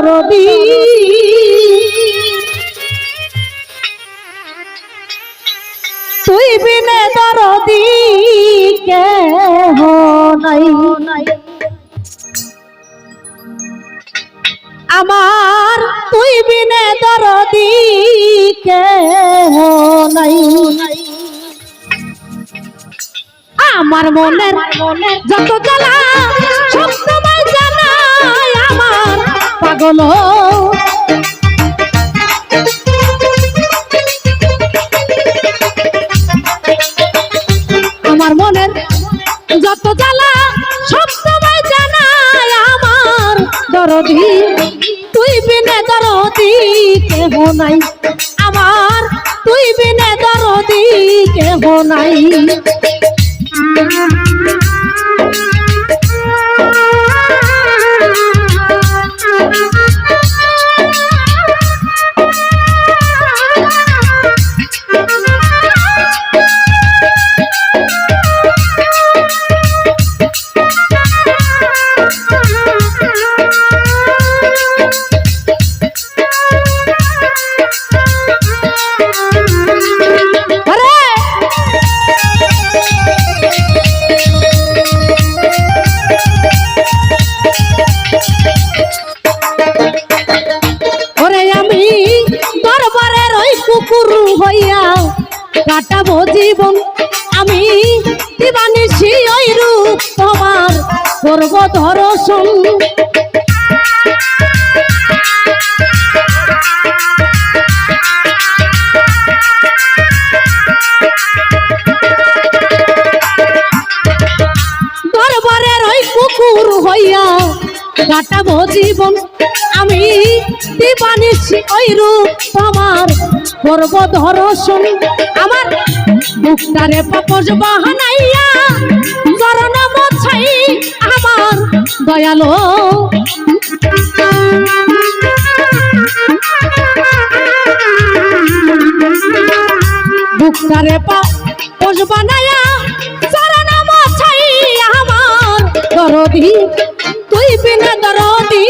দরদি তুই বিনে দরদি কে নাই। আমার তুই বিনে দরদি কে নাই। আমার মনের যত জ্বালা আমার পাগল আমার মনের যত জ্বালা, সব তোমায় জানাই আমার দরদি। তুই বিনে দরদি, কেহ নাই। আমার তুই বিনে দরদি, কেহ নাই। হইয়া কাটাবো জীবন। আমি দিবানিসি ওই রূপ তোমার করব দর্শন দরবারের ওই কুকুর হইয়া কাটাবো জীবন। দিবানিসি ওই রূপ তোমার করব দর্শন আমার। বুকটারে পাপস বাহানাইয়া চরণ মোছাই আমার দয়ালো। বুকটারে পাপস বানাইয়া চরণ মোছাই আমার। দরদি, তুই বিনা দরদি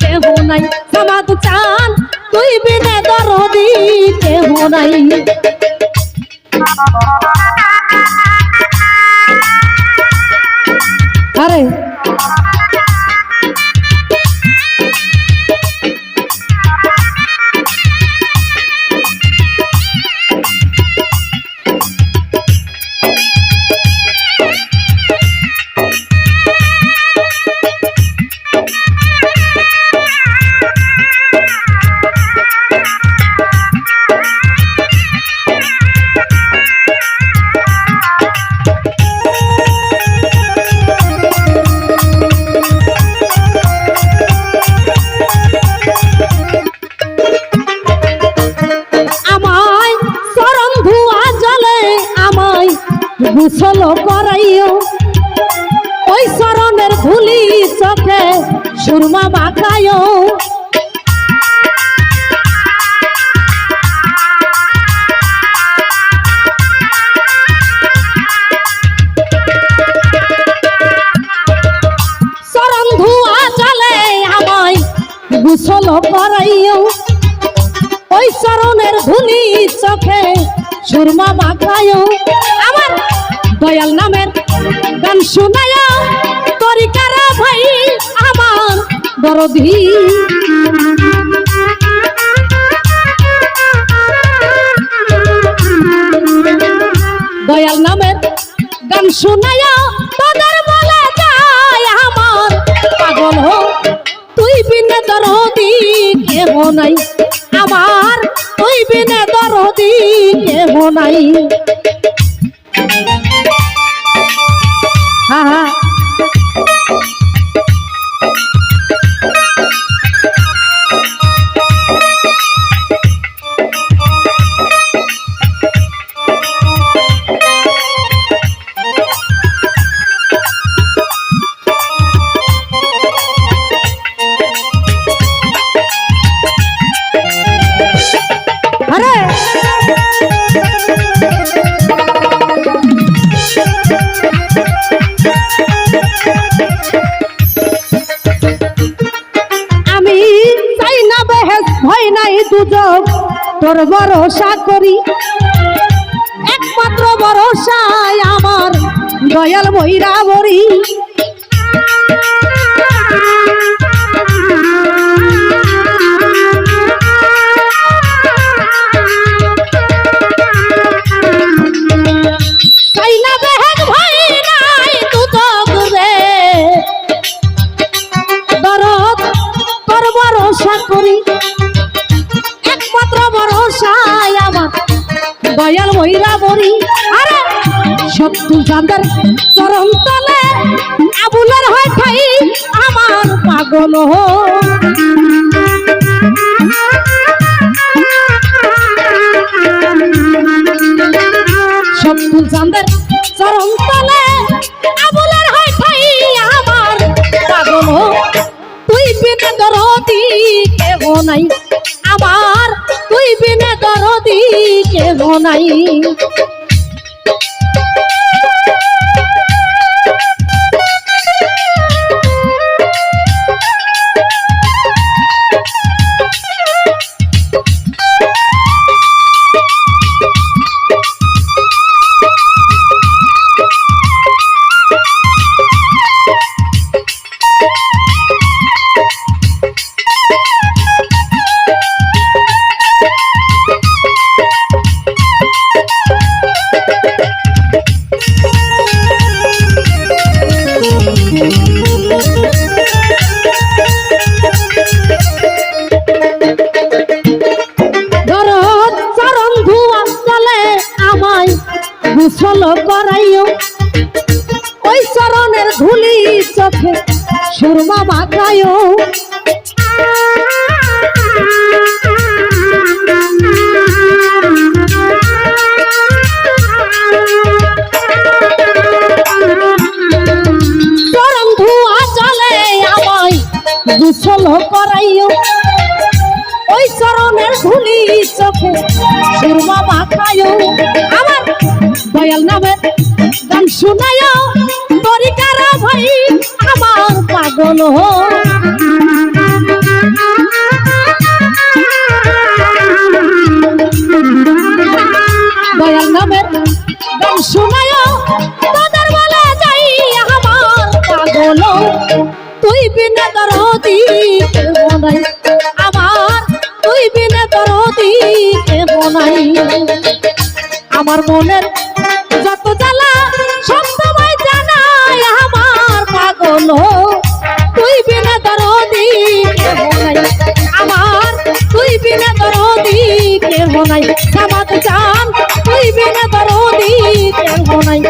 কেহ নাই। সমাদ চান তুই বিনা দরদি কেহ নাই আরে গুছল করাইও। ওই চরণের ধুলি চোখে সুরমা মাখায়ও গুছল করাইও। ওই চরণের ধুলি চোখে সুরমা দয়াল নামের গান শোনায় তরিকারা ভাই আমার দরদি? দয়াল নামের গান শোনায়, তোদের বলে যায় আমার পাগল হো তুই বিনে দরদি কেহ নাই, আমার তুই বিনে দরদি কেহ নাই। হা হা তোর ভরসা করি। একমাত্র ভরসায় আমার দয়াল মহিরা বরি চাঁদের চরম তলে আবুলের হয় ঠাই আমার পাগল হো। শত্রু চাঁদের চরম তলে আবুলের হয় ঠাই আমার পাগল তুই বিনে দরদি কেহ নাই, আমার তুই বিনে দরদি কেহ নাই। চরণের ধুলি চোখে, সুরমা মাখায় আমার দয়াল নামের গান শুনায়। তরিকার ভাই আমার পাগল হো আমার মনের যত জ্বালা, সব সময় জানাই আমার পাগল তুই বিনা দরদি আমার তুই বিনা দরদি কেহ নাই। সামাদ জান, তুই বিনা দরদি কেহ নাই।